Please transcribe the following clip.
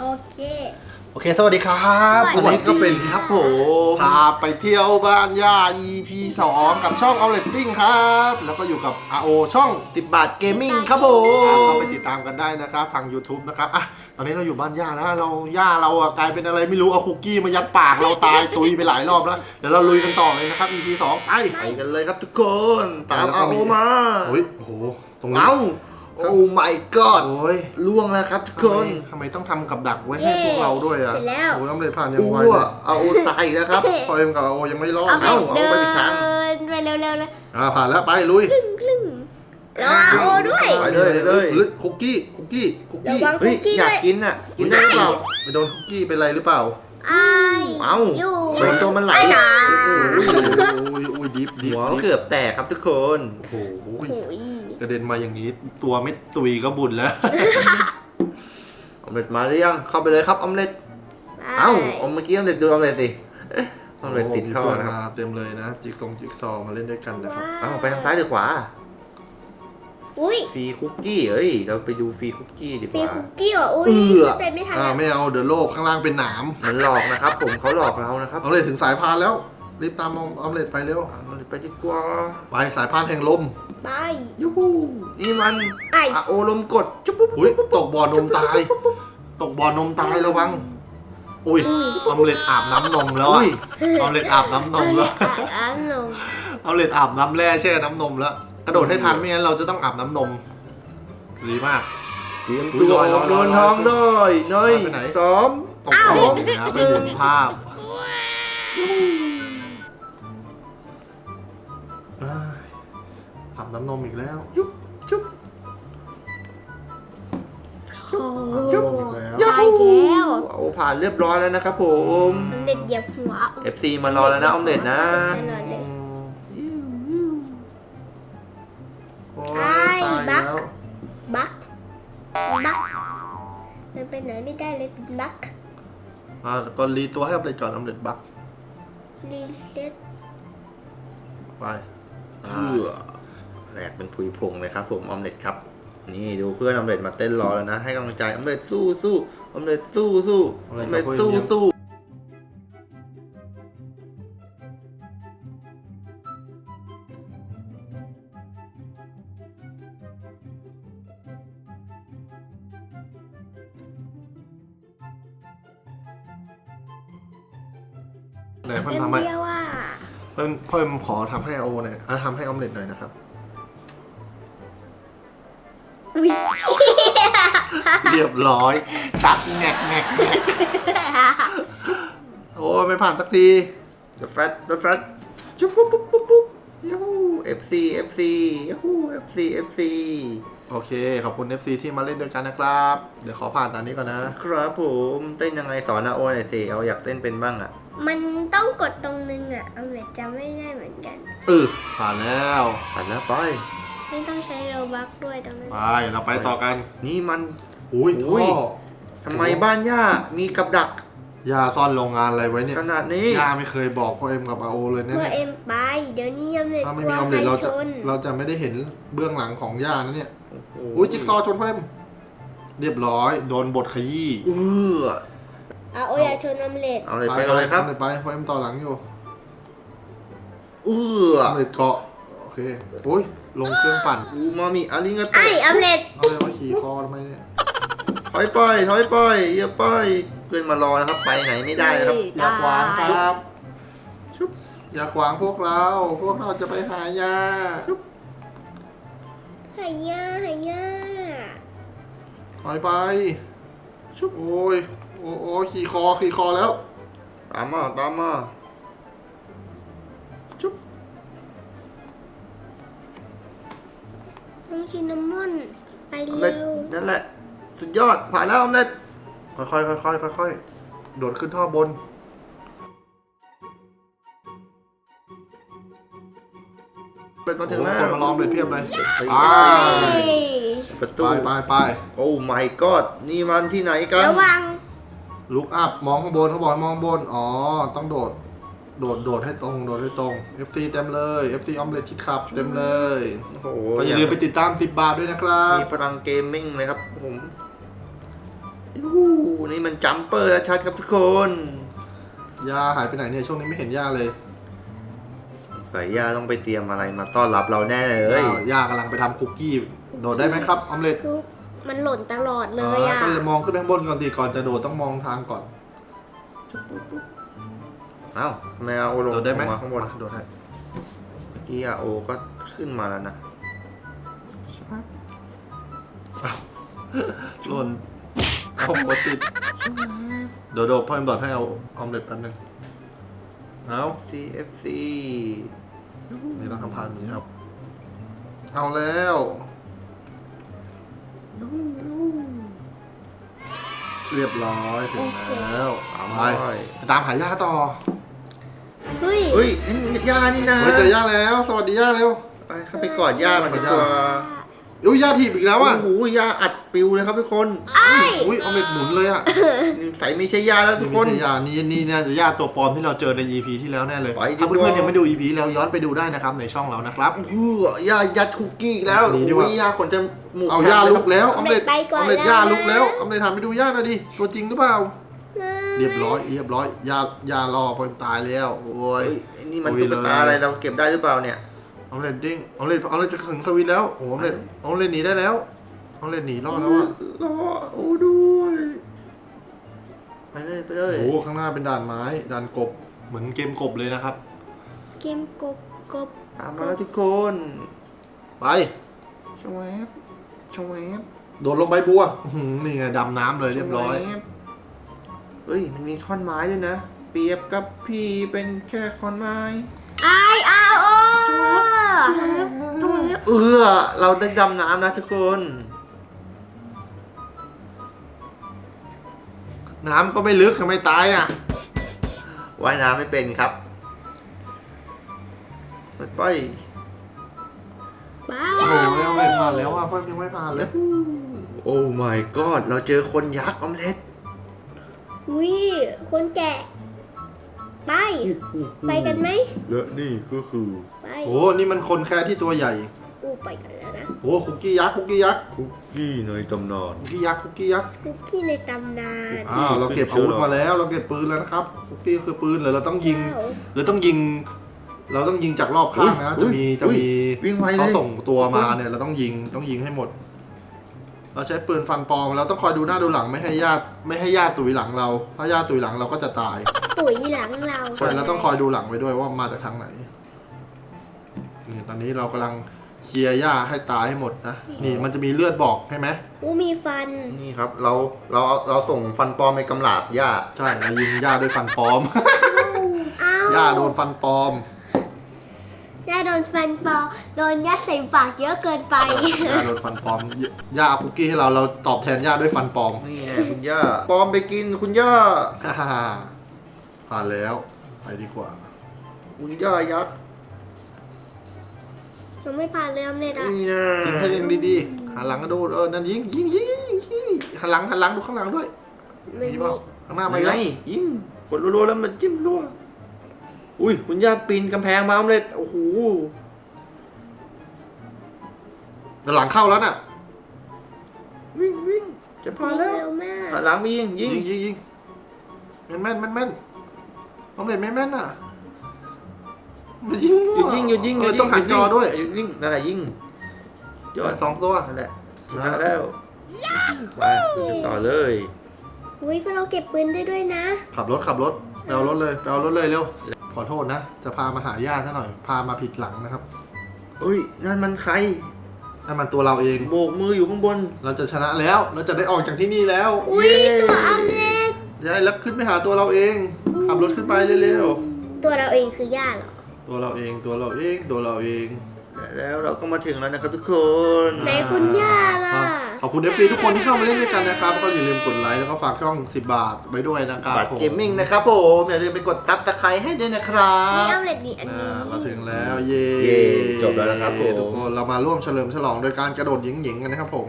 โอเค โอเค สวัสดีครับสวัสดี วันนี้ก็เป็นครับผมพาไปเที่ยวบ้านย่า EP 2 กับช่อง Outlet p i n g ครับ แล้วก็อยู่กับ RO ช่องสิบบาทเกมมิ่งครับผอะมเข้าไปติดตามกันได้นะครับ ทาง YouTube นะครับอะตอนนี้เราอยู่บ้านย่าแล้วเราย่าเราอะกลายเป็นอะไรไม่รู้ เอาคุกกี้มายัดปากเราตาย ตุยไปหลายรอบแล้ว เดี๋ยวเราลุยกันต่อเลยนะครับ EP 2 ไปไปกันเลยครับทุกคน ตามแล้วก็เอามีมา โอ้ยโอ้โหตรงนี้เอ้า โอ้ my god โอ้ยล่วงแล้วครับทุกคนทำไมต้องทำกับดักไว้ให้พวกเราด้วยอะเสร็จแล้ว โอ้ยต้องเลยผ่านยังอ้ไววเนี่ยเอาตายอีกแล้วครับ พอเอ็มกับโอยังไม่รอดเอาไปเอ้าเดิเอาไปผิดทางนไปเร็วๆเลยอ่าผ่านแล้วไปลุยครึ่งแล้วเอาโอด้วย ไปเลยเลยฮ้คุกกี้คุกกี้คุกระกี้วังเฮ้คุยกกี้อยากด้วย กินอะกินได้หรือเปล่าไปโดนคุกกี้เป็นไรหรือเปล่าไอ้ เอ้าอยู่เหมือนตัวมันไหลไอ้หนาโอ้ยโอ้ยดิบดิบหัวดิบเกือบแตกครับทุกคน โอ้โหโอ้ยกระเด็นมาอย่างนี้ ตัวไม่ตุยก็บุญแล้วออมเล็ตมาหรือยังเข้าไปเลยครับออมเล็ตเอ้าเอาเมื่อกี้ออมเล็ตดูออมเล็ตสิเอ๊ะออมเล็ตติดท่อโโหมีนะครับเพื่มาเต็มเลยนะจิกซองจิกซอว์มาเล่นด้วยกันนะครับเอ้าไปทางซ้ายหรือขวา อุ้ยฟรีคุกกี้เอ้ย เราไปดูฟรีคุกกี้ดีกมีว่า คุกกี้เหรออุ้ยเอื้อขึ้นไปไม่ทันอ่าแล้วไม่เอาเดี๋ยวโลกข้างล่างเป็นหนามมันหลอกนะครับ ผมเขาหลอกเรานะครับเอาเลยถึงสายพานแล้วรีบตามออมเล็ตไปเร็วเอามันไปดีกว่าไปสายพานแห่งลมไปยูฮูนี่มันไอ้อะโอลมกดจุ๊บปุ๊บอุ้ยตกบ่อนมตาย ตกบ่อนมตายระวังอุ้ยออมเล็ตอาบน้ำนมแล้วอุ้อะย ออมเล็ตอาบน้ำนเอามเลแล้ยวอะอะลงเอาเล็ดอาบน้ำแร่แช่น้ำนมแล้ว กระโดดให้ทันไม่งั้นเราจะต้องอาบน้ำนมดีมาก เตรียมตัวอุ้ยลอยลอยเดินทางได้ในไปไหนสามตกลงนะไปหมุนภาพเอ้ยอาบน้ำนมอีกแล้วจุ๊บจุ๊บโอ้โหจุ๊บตายแล้วโอ้ผ่านเรียบร้อยแล้วนะครับผมมันเด็ดเหยียบหัว FC มารอแล้วนะออมเล็ตนะตลอ ไปไหนไม่ได้เลยเป็นบักอ่าก่อนรีตัวให้ออมเล็ตก่อนออมเล็ตบักรีเซ็ตไปเพื่อแหลกเป็นผุยผงเลยครับ ผมออมเล็ตครับ นี่ดูเพื่อนออมเล็ตมาเต้นรอแล้วนะ ให้กำลังใจออมเล็ตสู้สู้ออมเล็ตสู้สู้ออมเล็ตสู้สู้ ไหนเพิ่มเป็นทำให้เดียวอะเพิ่มเพิ่มขอทำให้โอหน่อยอะทำให้ออมเล็ตหน่อยนะครับ อุ๊ยเรียบร้อย ชักแงกแงกแงกโอ้ยไม่ผ่านสักทีเดอะแฟตเดอะแฟตจุ๊บปุ๊บปุ๊บปุ๊บปุ๊บยูฮู FC FC ยูฮู FC FC โอเค ขอบคุณ FC ที่มาเล่นด้วยกันนะครับ เดี๋ยวขอผ่านตอนนี้ก่อนนะ ครับผมเต้นยังไงสอนนะโอ้หน่อยสิเอาอยากเต้นเป็นบ้างอะ มันต้องกดตรงนึงอะออมเล็ตจำไม่ได้เหมือนกันเออผ่านแล้วผ่านแล้วไป ไม่ต้องใช้โรบักด้วยตรงนั้นไปเราไปต่อกัน นี่มัน อุ้ยอุ้ท่ยอทำไมบ้านย่ามีกับดัก ยาซ่อนโรงงานอะไรไว้เนี่ยขนาดนี้ยาไม่เคยบอกพ่อเอ็มกับอาโอเลยเนี่ยเมื่อเอ็มไป เดี๋ยวนี้ออมเล็ตถ้ากไม่ลัมีวออมใครเล็ตเราชจะนเราจะไม่ได้เห็นเบื้องหลังของย่านะเนี่ยโอ้โหอุ้ยจิ๊กซอว์ชนพ่อเอ็มเรียบร้อยโดนบทขยี้เอออะโอ้ยอย่าชนออมเล็ตเอาเลยไปเลยครับไปพ่อเอ็มต่อหลังอยู่เออออมเล็ตเกาะโอเคอุ้ยลงเครื่องปั่นอูมามิอาริงกาโตไอ้ออมเล็ตเอาเลยมาขี่คอทำไมเนี่ยถอยไปถอยไปอย่าไป เพื่อนมารอนะครับไปไหนไม่ได้นะครับ อย่าขวางครับ ชุบอย่าขวางพวกเรา พวกเราจะไปหายาหายาหายาถอยไป ชุบโอ้ยโอ้โอ้ขี่คอขี่คอแล้ว ตามมาตามมาชุบน้องชินนามอนไปออมเล็เร็ตวนั่นแหละ สุดยอดผ่านแล้วออมเล็ต ค่อยๆค่อยๆค่อยๆโดดขึ้นท่อบน เป็นมาถึงแล้วโอ้โหคนมาล้อมเลยเพียบเลยไปไปประไปตูไปไปโอ้ my god นี่มันที่ไหนกันระวังลุกอัพมองข้างบนเขาบอกให้มองข้างบน อ๋อ ต้องโดด โดด โดดให้ตรง โดดให้ตรง FC เต็มเลย FC ออมเล็ตคิดขับ เต็มเลยโอ้โหก็อย่าลืมไปติดตาม10บาทด้วยนะครับ มีพลังเกมมิ่งเลยครับผมอู้ นี่มันจัมเปอร์ชัดครับทุกคนย่าหายไปไหนเนี่ยช่วงนี้ไม่เห็นย่าเลยสายย่าต้องไปเตรียมอะไรมาต้อนรับเราแน่เลยอ้าวย่ากำลังไปทำคุกกี้ โดดได้ไหมครับออมเล็ตคือมันหล่นตลอดเลยอะก็เลยมองขึ้นไปข้างบนก่อนดีก่อนจะโดดต้องมองทางก่อนเอ้าทำไมเอาลงโดดได้ไหมลงมาข้างบนโดดได้เมื่อกี้อะโอก็ขึ้นมาแล้วนะหล่น เอาหัวติดโดดโดดพ่อเอ็มดอดให้เอาออมเล็ตแป๊บนึงเอา CFC นี่ต้องทำผ่านนี้ครับ เอาแล้วเรียบร้อยถึงแล้วเอาไปไปไปตามหาย่าต่อเฮ้ยเฮ้ยนี่ย่านี่นะเฮ้ยเจอย่าแล้ว สวัสดีย่าเร็วไปเข้าไปกอดย่ามันดีกว่า อุ้ยย่าถีบอีกแล้วโอ้อะโหย่าอัดปิวเลยครับทุกคนอุ้ยออมเล็ตหมุนเลยอะใส่ไม่ใช่ย่าแล้วทุนี่กไม่คนใช่ย่านี่นี่น่าจะย่าตัวปลอมที่เราเจอใน EP ที่แล้วแน่เลยไปดีถ้ากว่าเพื่อนๆยังไม่ดู EP แล้วย้อนไปดูได้นะครับในช่องเรานะครับเพื่อย่ายัดคุกกี้อีกแล้วหนีดีกว่าโอ้ยย่าคนจะหมูเอาแข็งย่าเลยลุครับกแล้วออมเล็ตไปก่ออนอมเล็ตแล้วย่านะลุกแล้วออมเล็ตหันไปดูย่าหน่อยดิตัวจริงหรือเปล่าไม่เรียบร้อยเรียบร้อยย่าย่ารอพอตายแล้วโอ้ยเฮ้ยไอ้นี่มันโอ้ยตุ๊กตาเลยอะไรเราเก็บได้หรือเปล่าเนี่ย ออมเล็ตดิ้งออมเล็ตออมเล็ตจะถึงสวิตช์แล้วโอ้ออมเล็ตออมเล็ตหนีได้แล้วออมเล็ตหนีรอดแล้วอะรอโอ้ด้วยไปเลยไปเลยโอ้ข้างหน้าเป็นด่านไม้ด่านกบเหมือนเกมกบเลยนะครับ เกมกบกบตามมาแล้วทุกคนไปชวบชวบโดดลงใบบัวอื้อหือนี่ไงดำน้ำเลยเรียบร้อย ชวบเฮ้ยมันมีท่อนไม้ด้วยนะ เปรียบกับพี่เป็นแค่ท่อนไม้ไออาโอ เออเราได้ดำน้ำนะทุกคน น้ำก็ไม่ลึกทำไมตายอะว่ายน้ำไม่เป็นครับไปไปบ้าโอ้โหยังไม่ผ่านแล้วอะเพิ่มยังไม่ผ่านเลยโอ้ my god เราเจอคนยักษ์ออมเล็ตอุ้ยคนแกะ ไป ไปกันไหม และนี่ก็คือ ไปโอ้นี่มันคนแค่ที่ตัวใหญ่อู้ไปกันแล้วนะ โอ้คุกกี้ยักษ์คุกกี้ยักษ์คุกกี้ในตำนาน คุกกี้ยักษ์คุกกี้ยักษ์คุกกี้ในตำนานอ้าวเราเก็บอาวุธมาแล้ว เราเก็บปืนแล้วนะครับคุกกี้คือปืนหรือเราต้องยิงว้าวหรือต้องยิง เราต้องยิงจากรอบข้างนะอุ๊จะยมีอุ๊ยจะมีวิ่งไวเลย เขาส่งตัวมาเนี่ยเราต้องยิงต้องยิงให้หมด เราใช้ปืนฟันปลอมเราต้องคอยดูหน้าดูหลังไม่ให้ญาติไม่ให้ญาติตุยหลังเรา ถ้าญาติตุยหลังเราก็จะตายตุ๋ยหลังเราใช่เราต้องคอยดูหลังไว้ด้วยว่ามาจากทางไหนนี่ตอนนี้เรากำลังเคลียร์หญ้าให้ตายให้หมดนะนี่มันจะมีเลือดบอกใช่ไหมอู้มีฟัน นี่ครับ เราเราเราส่งฟันปลอมไปกำหลาบย่าใช่เรายิงหญ้าด้วยฟันปลอมอ้าวหญ้าโดนฟันปลอม ย่าโดนฟันปลอมโดนยัดใส่ปากเยอะเกินไปหญ้าโดนฟันปลอมหญ้าเอาคุกกี้ให้เราเราตอบแทนหญ้าด้วยฟันปลอมนี่ไงคุณย่าปลอมไปกินคุณย่าฮ่าฮ่าฮ่าผ่านแล้ว ไปดีกว่า คุณย่ายักษ์ยังไม่ผ่านเลยออมเล็ตอะนี่นะยิงให้ยิงดีๆหันหลังก็ดูเออนั่นยิงยิงยิงยิงยิงหันหลังหันหลังดูข้างหลังด้วยมันมีมีเปล่าข้างหน้าไม่ไม่ไงไงยิงกดรัวๆแล้วมันจิ้มรัว อุ้ยคุณย่าปีนกำแพงมาออมเล็ตโอ้โหหลังเข้าแล้วน่ะวิ่งวิ่งจะพาวิ่งแล้วเร็วมากหันหลังมียิงยิยิงงยิงยิงแม่นแม่นแม่นแม่นออมเล็ตแม่นแม่นน่ะมันยิงหยุดยิงหยุดยิงออมเล็ตต้องหันจอด้วยหยุดยิงนั่นแหละยิงยอดสองตัว นั่นแหละชนะแล้วไปต่อเลยอุ้ยพวกเราเก็บปืนได้ด้วยนะ ขับรถขับรถไปเอารถเลยไปเอารถเลยเร็ว ขอโทษนะ จะพามาหาญาติซะหน่อย พามาผิดหลังนะครับ อุ้ยนั่นมันใครนั่นมันตัวเราเอง โบกมืออยู่ข้างบน เราจะชนะแล้ว เราจะได้ออกจากที่นี่แล้วอุ้ยตัวออมเล็ตยายแล้วขึ้นไปหาตัวเราเอง ขับรถขึ้นไปเร็วตัวเราเองคือย่าเหรอ ๆ ตัวเราเอง ตัวเราเอง ตัวเราเอง แล้วเราก็มาถึงแล้วนะครับทุกคนไหนคุณย่าล่ะ ขอบคุณ FC ทุกคนที่เข้ามาเล่นด้วยกันนะครับก็อย่าลืมกดไลค์แล้วก็ฝากช่อง 10 บาทไว้ด้วยนะครับบัตรผมเกมมิ่งนะครับผมอย่าลืมไปกดซับสไครต์ให้ด้วยนะครันี่บออมเล็ตมีอันอ่านี้มาถึงแล้วเย่เย่จบแล้วนะครับผม ทุกคนเรามาร่วมเฉลิมฉลองโดยการกระโดดหยิงๆกันนะครับผม